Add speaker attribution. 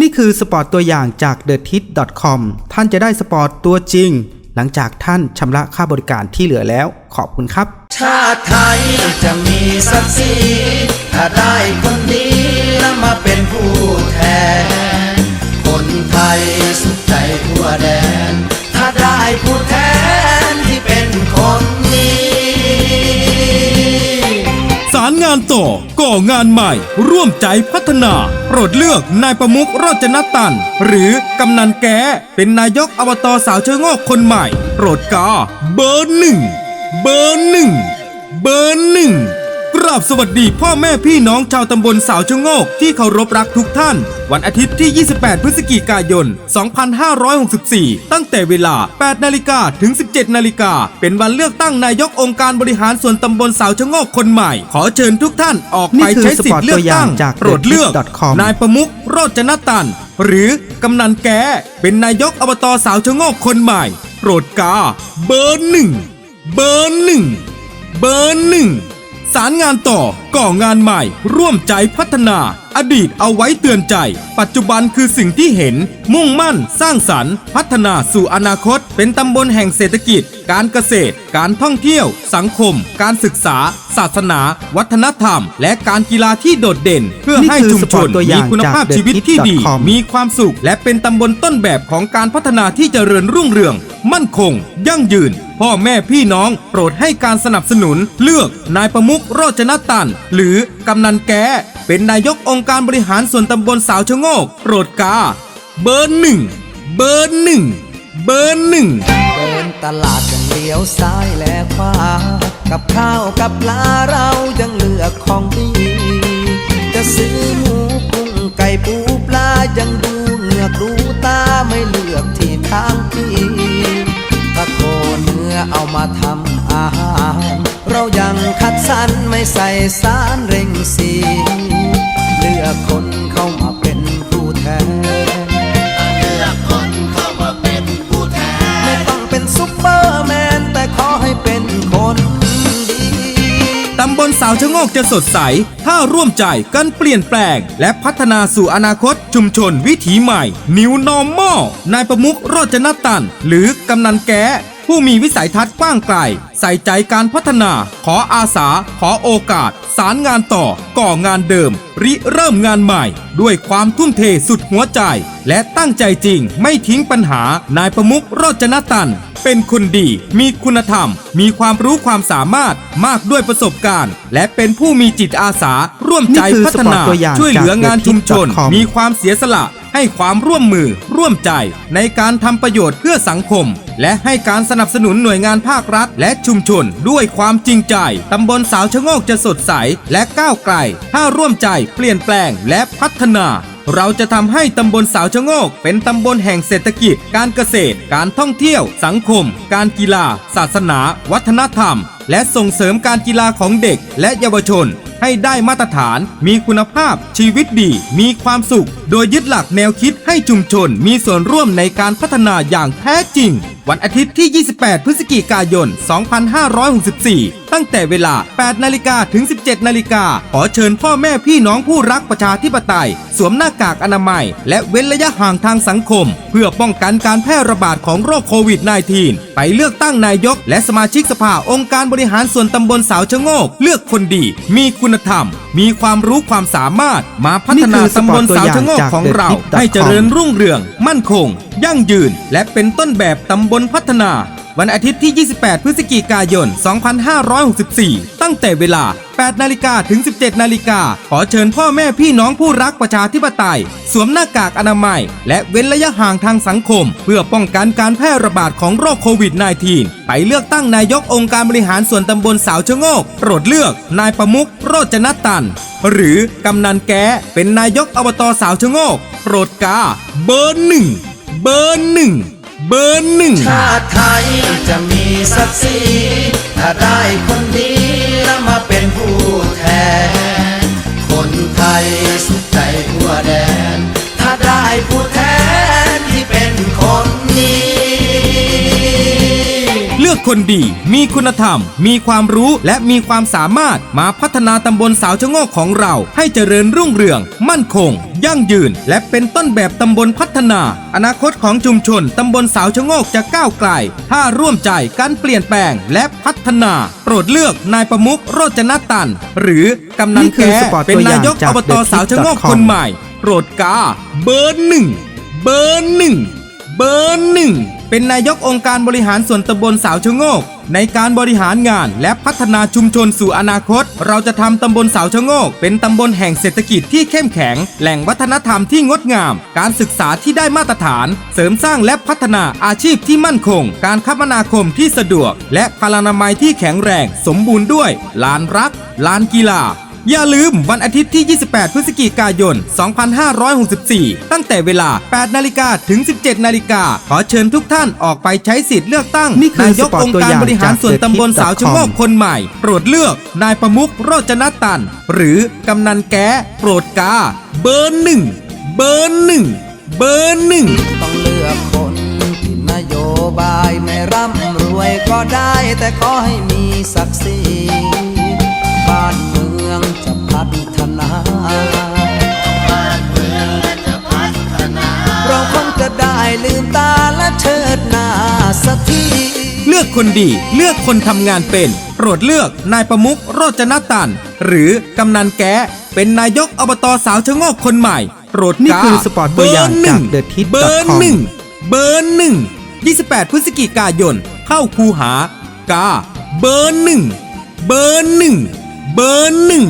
Speaker 1: นี่คือสปอร์ตตัวอย่างจาก t h e t i t c o m ท่านจะได้สปอร์ตตัวจริง หลังจากท่านชำระค่าบริการที่เหลือแล้ว ขอบคุณครับ
Speaker 2: ชาติไทยจะมีศักดิ์ศรีถ้าได้คนดี
Speaker 3: ก่องานใหม่ ร่วมใจพัฒนา โปรดเลือกนายประมุกรจนตัน หรือกำนันแก้เป็นนายกอบตสาวเชิงอกคนใหม่ โปรดกาเบอร์หนึ่งเบอร์หนึ่งเบอร์หนึ่ง ราบสวัสดีพ่อแม่พี่น้องชาวตำบลสาวชะโงกที่เคารพรักทุกท่าน วันอาทิตย์ที่ 28 พฤศจิกายน 2564 ตั้งแต่เวลา 8 นาฬิกาถึง 17 นาฬิกา เป็นวันเลือกตั้งนายกองค์การบริหารส่วนตำบลสาวชะโงกคนใหม่ ขอเชิญทุกท่านออกไป
Speaker 1: นี่คือ
Speaker 3: ใช้สิทธิ์เลือกตั้ง
Speaker 1: สปอร์ตตัวอย่างจาก
Speaker 3: โปรดเลือก
Speaker 1: thedit.com
Speaker 3: นายประมุขโรจนตัน หรือกำนันแก้เป็นนายกอบตสาวชะโงกคนใหม่ โปรดกา เบอร์หนึ่งเบอร์หนึ่งเบอร์หนึ่ง สารงานต่อ ก่องานใหม่ ร่วมใจพัฒนา อดีตเอาไว้เตือนใจ ปัจจุบันคือสิ่งที่เห็น มุ่งมั่น สร้างสรรค์ พัฒนาสู่อนาคต เป็นตำบลแห่งเศรษฐกิจ การเกษตร การท่องเที่ยว สังคม การศึกษา ศาสนา วัฒนธรรม และการกีฬาที่โดดเด่น เพื่อให้ชุมชนมีคุณภาพชีวิตที่ดี มีความสุข และเป็นตำบลต้นแบบของการพัฒนาที่เจริญรุ่งเรือง มั่นคง ยั่งยืนพ่อแม่พี่น้องโปรดให้การสนับสนุนเลือกนายประมุขโรจนตันหรือกำนันแก้เป็นนายกองค์การบริหารส่วนตำบลสาวชะโงกโปรดกา เบอร์หนึ่งเบอร์หนึ่งเบอร์หนึ่ง
Speaker 2: เดินตลาดยังเลี้ยวซ้ายและขวากับข้าวกับปลาเรายังเลือกของดีจะซื้อหมูกุ้งไก่ปูปลายังดูเหงือกดูตาไม่เลือกที่ทางพี่ถ้าโคเนื้อเอามาทำอาหาร เรายังคัดสรรไม่ใส่สารเร่งสีเลือกคนเข้ามาเป็นผู้แทน ไม่ต้องเป็นซุปเปอร์แมน แต่ขอให้เป็นคนดี
Speaker 3: ตำบลสาวชะโงกจะสดใส ถ้าร่วมใจกันเปลี่ยนแปลง และพัฒนาสู่อนาคตชุมชนวิถีใหม่ New Normal นายประมุขโรจนตัน หรือกำนันแก้ ผู้มีวิสัยทัศน์กว้างไกล ใส่ใจการพัฒนา ขออาสา ขอโอกาส สารงานต่อ ก่องานเดิม ริเริ่มงานใหม่ ด้วยความทุ่มเทสุดหัวใจ และตั้งใจจริงไม่ทิ้งปัญหานายประมุขโรจนตัน เป็นคนดี มีคุณธรรม มีความรู้ความสามารถมากด้วยประสบการณ์ และเป็นผู้มีจิตอาสา ร่วมใจ
Speaker 1: นี่คือ
Speaker 3: พัฒนา
Speaker 1: สปอร์ตตัวอย่าง
Speaker 3: ช่วยเหลืองานชุมชน
Speaker 1: จาก thedit.com
Speaker 3: มีความเสียสละ ให้ความร่วมมือ ร่วมใจ ในการทำประโยชน์เพื่อสังคม และให้การสนับสนุนหน่วยงานภาครัฐ และชุมชน ด้วยความจริงใจตำบลสาวชะโงกจะสดใส และก้าวไกล ถ้าร่วมใจเปลี่ยนแปลงและพัฒนาเราจะทำให้ตำบลสาวชะโงก เป็นตำบลแห่งเศรษฐกิจ การเกษตร การท่องเที่ยว สังคม การกีฬา ศาสนา วัฒนธรรม และส่งเสริมการกีฬาของเด็กและเยาวชน ให้ได้มาตรฐาน มีคุณภาพชีวิตดี มีความสุข โดยยึดหลักแนวคิด ให้ชุมชนมีส่วนร่วมในการพัฒนาอย่างแท้จริง วันอาทิตย์ที่ 28 พฤศจิกายน 2564 ตั้งแต่เวลา 8 นาฬิกาถึง 17 นาฬิกา ขอเชิญพ่อแม่พี่น้องผู้รักประชาธิปไตย สวมหน้ากากอนามัย และเว้นระยะห่างทางสังคม เพื่อป้องกันการแพร่ระบาดของโรคโควิด -19 ไปเลือกตั้งนายก และสมาชิกสภาองค์การบริหารส่วนตำบลสาวชะโงก เลือกคนดี มีคุณธรรม มีความรู้ความสามารถมาพัฒนา
Speaker 1: นี่คือส
Speaker 3: ตำ
Speaker 1: ป
Speaker 3: บ
Speaker 1: อร์
Speaker 3: ล
Speaker 1: ตตัว
Speaker 3: สาว
Speaker 1: อย่าง
Speaker 3: ชะโงก
Speaker 1: จาก
Speaker 3: ของเรา
Speaker 1: thedit.com
Speaker 3: ให้เจริญรุ่งเรือง มั่นคง ยั่งยืน และเป็นต้นแบบตำบลพัฒนา วันอาทิตย์ที่ 28 พฤศจิกายน 2564 ตั้งแต่เวลา 8 นาฬิกาถึง 17 นาฬิกา ขอเชิญพ่อแม่พี่น้องผู้รักประชาธิปไตย สวมหน้ากากอนามัย และเว้นระยะห่างทางสังคม เพื่อป้องกันการแพร่ระบาดของโรคโควิด -19 ไปเลือกตั้งนายกองค์การบริหารส่วนตำบลสาวชะโงก โปรดเลือก นายประมุขโรจนตัน หรือกำนันแก้เป็นนายกอบตสาวชะโงก โปรดกา เบอร์หนึ่ง เบอร์หนึ่ง เบอร์หนึ่ง
Speaker 2: ชาติไทยจะมีศักดิ์ศรีถ้าได้คนดีแล้วมาเป็นผู้แทน คนไทยส คนดี
Speaker 3: เลือกคนดี มีคุณธรรม มีความรู้และมีความสามารถมาพัฒนาตำบลสาวชะโงกของเรา ให้เจริญรุ่งเรือง มั่นคง ยั่งยืน และเป็นต้นแบบตำบลพัฒนา อนาคตของชุมชนตำบลสาวชะโงกจะก้าวไกล ถ้าร่วมใจการเปลี่ยนแปลงและพัฒนา โปรดเลือกนายประมุขโรจนตัน หรือกำนัน
Speaker 1: นี่คือ
Speaker 3: แก้
Speaker 1: สปอร์ต
Speaker 3: เป็น
Speaker 1: ตัวอย่านา
Speaker 3: งยก
Speaker 1: จาก
Speaker 3: อบต
Speaker 1: The
Speaker 3: สาวชะโงก
Speaker 1: Tips.com
Speaker 3: คนใหม่ โปรดกาเบอร์หนึ่งเบอร์หนึ่งเบอร์หนึ่ง เป็นนายกองค์การบริหารส่วนตำบลสาวชะโงก ในการบริหารงานและพัฒนาชุมชนสู่อนาคต เราจะทำตำบลสาวชะโงก เป็นตำบลแห่งเศรษฐกิจที่เข้มแข็ง แหล่งวัฒนธรรมที่งดงาม การศึกษาที่ได้มาตรฐาน เสริมสร้างและพัฒนาอาชีพที่มั่นคง การคมนาคมที่สะดวก และพลานามัยที่แข็งแรง สมบูรณ์ด้วย ลานรัก ลานกีฬา อย่าลืมวันอาทิตย์ที่ 28 พฤศจิกายน 2564 ตั้งแต่เวลา 8 นาฬิกาถึง 17 นาฬิกา ขอเชิญทุกท่านออกไปใช้สิทธิ์เลือกตั้ง
Speaker 1: นี่คือ
Speaker 3: นายก
Speaker 1: สปอร์ต
Speaker 3: องค์
Speaker 1: ตัว
Speaker 3: การ
Speaker 1: อย่าง
Speaker 3: บริหารส่วน
Speaker 1: จาก
Speaker 3: ตำบล
Speaker 1: The Tip
Speaker 3: สาวชะโงก
Speaker 1: com
Speaker 3: คนใหม่ โปรดเลือก นายประมุขโรจนตัน หรือกำนันแก้โปรดกา เบอร์หนึ่ง เบอร์หนึ่ง เบอร์หนึ่ง
Speaker 2: ต้องเลือกคนที่นโยบายไม่ร่ำรวยก็ได้แต่ขอให้มีศักดิ์ศรีบ้าน เมืองจะพัฒนา เราคงจะได้ลืมตาและเชิดหน้าสักที
Speaker 3: เลือกคนดีเลือกคนทำงานเป็นโปรดเลือกนายประมุขโรจนตันหรือกำนันแก้เป็นนายกอบตสาวชะโงกคนใหม่โปรด
Speaker 1: นี่
Speaker 3: กา
Speaker 1: คือสปอร์ตตัวอย่าง
Speaker 3: เบร์หนึ่
Speaker 1: จาก The Tip.com
Speaker 3: เบอร์หนึ่งเบอร์หนึ่ง28 พฤศจิกายน เข้าคูหากา เบอร์หนึ่งเบอร์หนึ่ง เบอร์หนึ่ง